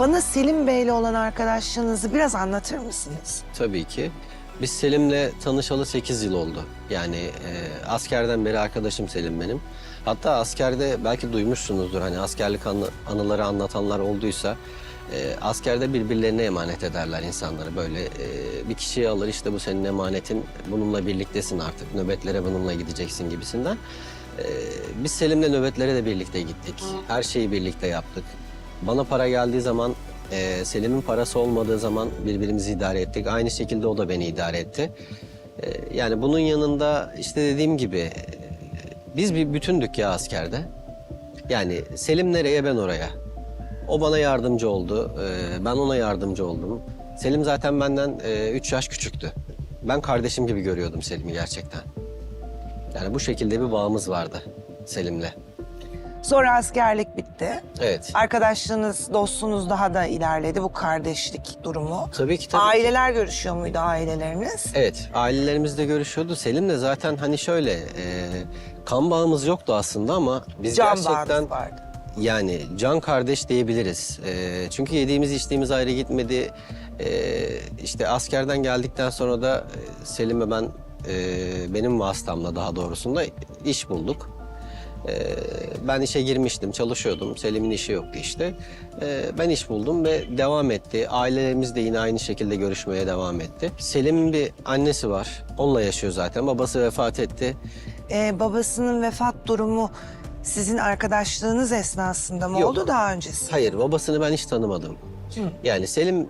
Bana Selim Bey'le olan arkadaşlığınızı biraz anlatır mısınız? Tabii ki. Biz Selim'le tanışalı 8 yıl oldu. Yani e, askerden beri arkadaşım Selim benim. Hatta askerde belki duymuşsunuzdur hani askerlik anı- anıları anlatanlar olduysa e, askerde birbirlerine emanet ederler insanları. Böyle e, bir kişiyi alır işte bu senin emanetin bununla birliktesin artık nöbetlere bununla gideceksin gibisinden. E, biz Selim'le nöbetlere de birlikte gittik. Her şeyi birlikte yaptık. Bana para geldiği zaman ee, Selim'in parası olmadığı zaman birbirimizi idare ettik. Aynı şekilde o da beni idare etti. Ee, yani bunun yanında işte dediğim gibi e, biz bir bütündük ya askerde. Yani Selim nereye ben oraya. O bana yardımcı oldu. ee, ben ona yardımcı oldum. Selim zaten benden 3 yaş küçüktü. Ben kardeşim gibi görüyordum Selim'i gerçekten. Yani bu şekilde bir bağımız vardı Selim'le. Sonra askerlik bitti. Evet. Arkadaşlığınız, dostluğunuz daha da ilerledi bu kardeşlik durumu. Tabii ki tabii. Aileler görüşüyor muydu aileleriniz? Evet, ailelerimizle görüşüyordu. Selim de zaten hani şöyle, e, kan bağımız yoktu aslında ama biz Can gerçekten bağınız vardı. yani can kardeş diyebiliriz. E, çünkü yediğimiz içtiğimiz ayrı gitmedi. E, işte askerden geldikten sonra da e, Selim'e ben e, benim vasıtamla daha doğrusunda iş bulduk. E, ben işe girmiştim, çalışıyordum. Selim'in işi yoktu işte. E, ben iş buldum ve devam etti. Ailelerimiz de yine aynı şekilde görüşmeye devam etti. Selim'in bir annesi var. Onunla yaşıyor zaten. Babası vefat etti. Ee, babasının vefat durumu sizin arkadaşlığınız esnasında mı Yok. oldu daha öncesi? Hayır, babasını ben hiç tanımadım. Yani Selim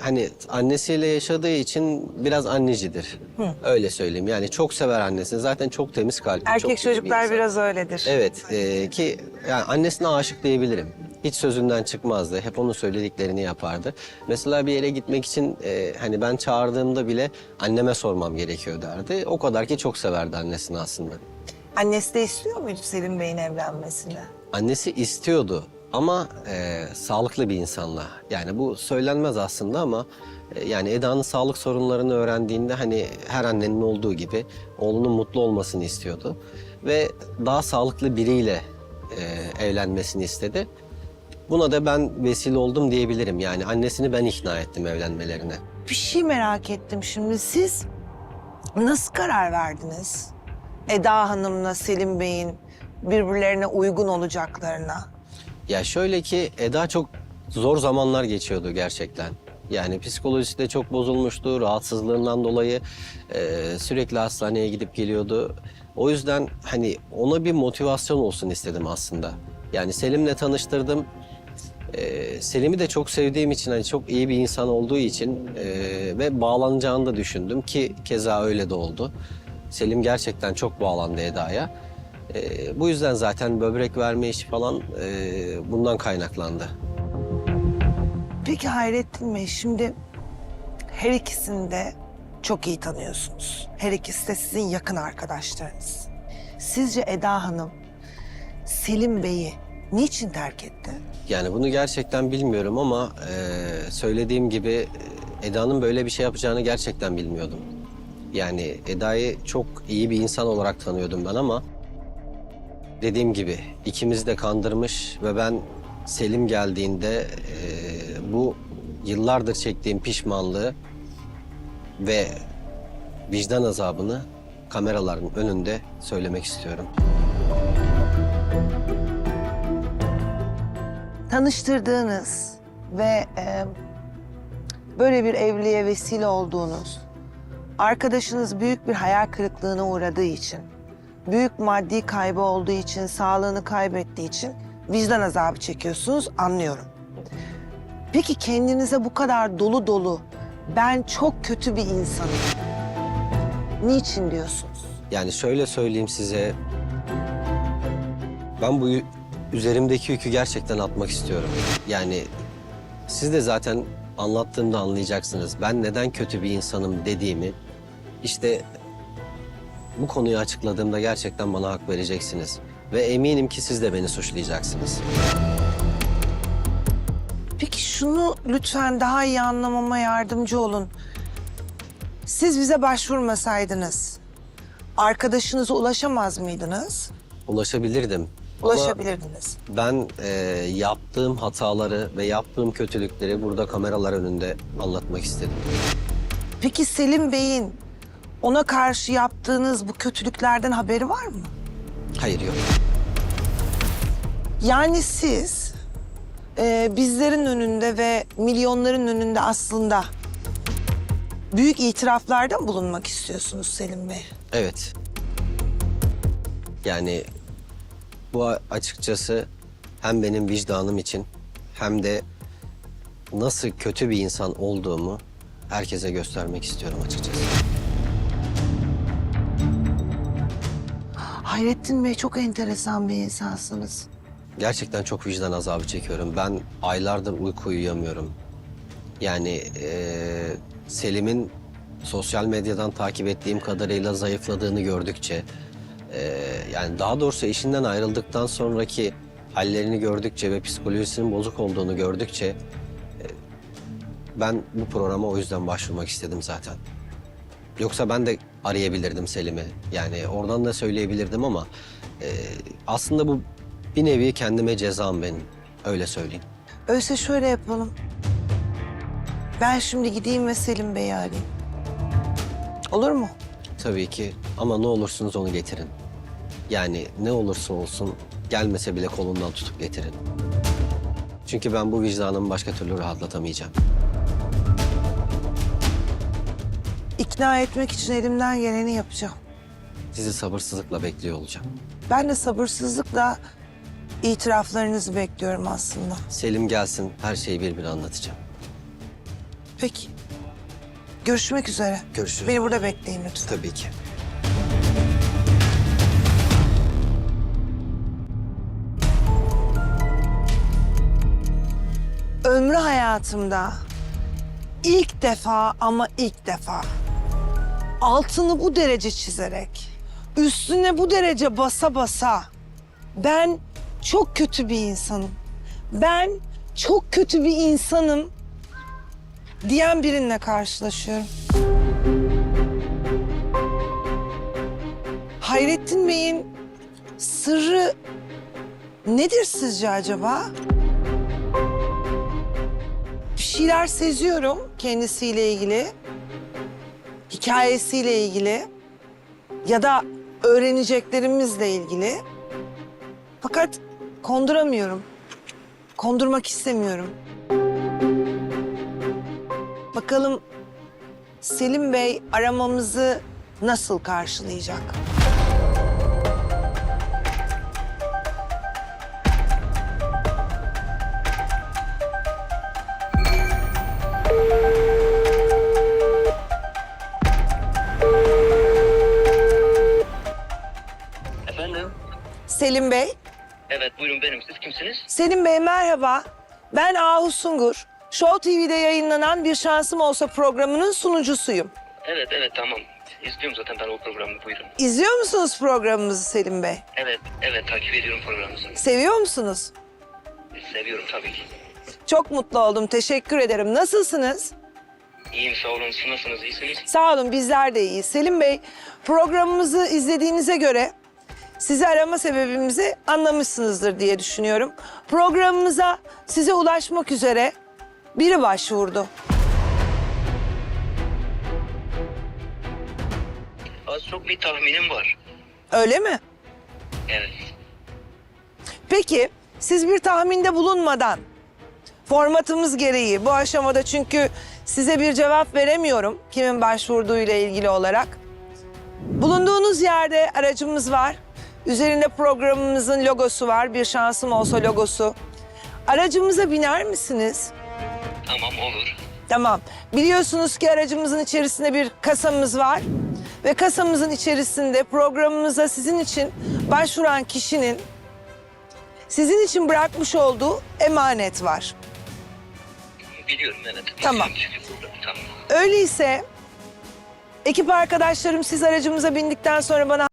hani annesiyle yaşadığı için biraz annecidir. Öyle söyleyeyim. Yani çok sever annesini. Zaten çok temiz kalpli. çok Erkek bir çocuklar insan. biraz öyledir. Evet e, ki yani annesine aşık diyebilirim. Hiç sözünden çıkmazdı. Hep onun söylediklerini yapardı. Mesela bir yere gitmek için e, hani ben çağırdığımda bile anneme sormam gerekiyor derdi. O kadar ki çok severdi annesini aslında. Annesi de istiyor muydu Selim Bey'in evlenmesini? Annesi istiyordu ama e, sağlıklı bir insanla. Yani bu söylenmez aslında ama e, yani Eda'nın sağlık sorunlarını öğrendiğinde hani her annenin olduğu gibi oğlunun mutlu olmasını istiyordu. Ve daha sağlıklı biriyle e, evlenmesini istedi. Buna da ben vesile oldum diyebilirim. Yani annesini ben ikna ettim evlenmelerine. Bir şey merak ettim şimdi. Siz nasıl karar verdiniz? Eda Hanım'la Selim Bey'in birbirlerine uygun olacaklarına. Ya şöyle ki Eda çok zor zamanlar geçiyordu gerçekten. Yani psikolojisi de çok bozulmuştu. Rahatsızlığından dolayı e, sürekli hastaneye gidip geliyordu. O yüzden hani ona bir motivasyon olsun istedim aslında. Yani Selim'le tanıştırdım. E, Selim'i de çok sevdiğim için hani çok iyi bir insan olduğu için e, ve bağlanacağını da düşündüm ki keza öyle de oldu. Selim gerçekten çok bağlandı Eda'ya. E, bu yüzden zaten böbrek verme işi falan e, bundan kaynaklandı. Peki Hayrettin Bey şimdi her ikisini de çok iyi tanıyorsunuz. Her ikisi de sizin yakın arkadaşlarınız. Sizce Eda Hanım Selim Bey'i niçin terk etti? Yani bunu gerçekten bilmiyorum ama e, söylediğim gibi e, Eda'nın böyle bir şey yapacağını gerçekten bilmiyordum. Yani Eda'yı çok iyi bir insan olarak tanıyordum ben ama dediğim gibi ikimizi de kandırmış ve ben Selim geldiğinde e, bu yıllardır çektiğim pişmanlığı ve vicdan azabını kameraların önünde söylemek istiyorum. Tanıştırdığınız ve e, böyle bir evliliğe vesile olduğunuz arkadaşınız büyük bir hayal kırıklığına uğradığı için, büyük maddi kaybı olduğu için, sağlığını kaybettiği için vicdan azabı çekiyorsunuz anlıyorum. Peki kendinize bu kadar dolu dolu ben çok kötü bir insanım. Niçin diyorsunuz? Yani şöyle söyleyeyim size. Ben bu üzerimdeki yükü gerçekten atmak istiyorum. Yani siz de zaten anlattığımda anlayacaksınız. Ben neden kötü bir insanım dediğimi işte bu konuyu açıkladığımda gerçekten bana hak vereceksiniz. Ve eminim ki siz de beni suçlayacaksınız. Peki şunu lütfen daha iyi anlamama yardımcı olun. Siz bize başvurmasaydınız arkadaşınıza ulaşamaz mıydınız? Ulaşabilirdim. ulaşabilirdiniz. Ben e, yaptığım hataları ve yaptığım kötülükleri burada kameralar önünde anlatmak istedim. Peki Selim Bey'in ona karşı yaptığınız bu kötülüklerden haberi var mı? Hayır yok. Yani siz e, bizlerin önünde ve milyonların önünde aslında büyük itiraflarda mı bulunmak istiyorsunuz Selim Bey? Evet. Yani bu açıkçası hem benim vicdanım için hem de nasıl kötü bir insan olduğumu herkese göstermek istiyorum açıkçası. Hayrettin Bey çok enteresan bir insansınız. Gerçekten çok vicdan azabı çekiyorum. Ben aylardır uyku uyuyamıyorum. Yani eee, Selim'in sosyal medyadan takip ettiğim kadarıyla zayıfladığını gördükçe... eee, yani daha doğrusu eşinden ayrıldıktan sonraki hallerini gördükçe ve psikolojisinin bozuk olduğunu gördükçe... ben bu programa o yüzden başvurmak istedim zaten. Yoksa ben de arayabilirdim Selim'i. Yani oradan da söyleyebilirdim ama e, aslında bu bir nevi kendime cezam benim. Öyle söyleyeyim. Öyleyse şöyle yapalım. Ben şimdi gideyim ve Selim Bey'i arayayım. Olur mu? Tabii ki ama ne olursunuz onu getirin. Yani ne olursa olsun gelmese bile kolundan tutup getirin. Çünkü ben bu vicdanımı başka türlü rahatlatamayacağım. İkna etmek için elimden geleni yapacağım. Sizi sabırsızlıkla bekliyor olacağım. Ben de sabırsızlıkla itiraflarınızı bekliyorum aslında. Selim gelsin her şeyi bir bir anlatacağım. Peki. Görüşmek üzere. Görüşürüz. Beni burada bekleyin lütfen. Tabii ki. Ömrü hayatımda ilk defa ama ilk defa altını bu derece çizerek, üstüne bu derece basa basa ben çok kötü bir insanım. Ben çok kötü bir insanım diyen birinle karşılaşıyorum. Hayrettin Bey'in sırrı nedir sizce acaba? bir şeyler seziyorum kendisiyle ilgili. Hikayesiyle ilgili. Ya da öğreneceklerimizle ilgili. Fakat konduramıyorum. Kondurmak istemiyorum. Bakalım Selim Bey aramamızı nasıl karşılayacak? Selim Bey, Evet buyurun benim. Siz kimsiniz? Selim Bey merhaba. Ben Ahu Sungur. Show TV'de yayınlanan Bir Şansım Olsa programının sunucusuyum. Evet evet tamam. İzliyorum zaten ben o programı buyurun. İzliyor musunuz programımızı Selim Bey? Evet evet takip ediyorum programınızı. Seviyor musunuz? Seviyorum tabii ki. Çok mutlu oldum. Teşekkür ederim. Nasılsınız? İyiyim sağ olun. Siz nasılsınız? İyisiniz? Sağ olun bizler de iyiyiz. Selim Bey programımızı izlediğinize göre sizi arama sebebimizi anlamışsınızdır diye düşünüyorum. Programımıza size ulaşmak üzere biri başvurdu. Az çok bir tahminim var. Öyle mi? Evet. Peki siz bir tahminde bulunmadan formatımız gereği bu aşamada çünkü size bir cevap veremiyorum kimin başvurduğuyla ilgili olarak. Bulunduğunuz yerde aracımız var. Üzerinde programımızın logosu var. Bir şansım olsa logosu. Aracımıza biner misiniz? Tamam olur. Tamam. Biliyorsunuz ki aracımızın içerisinde bir kasamız var. Ve kasamızın içerisinde programımıza sizin için başvuran kişinin sizin için bırakmış olduğu emanet var. Biliyorum evet. Tamam. Tamam. Öyleyse ekip arkadaşlarım siz aracımıza bindikten sonra bana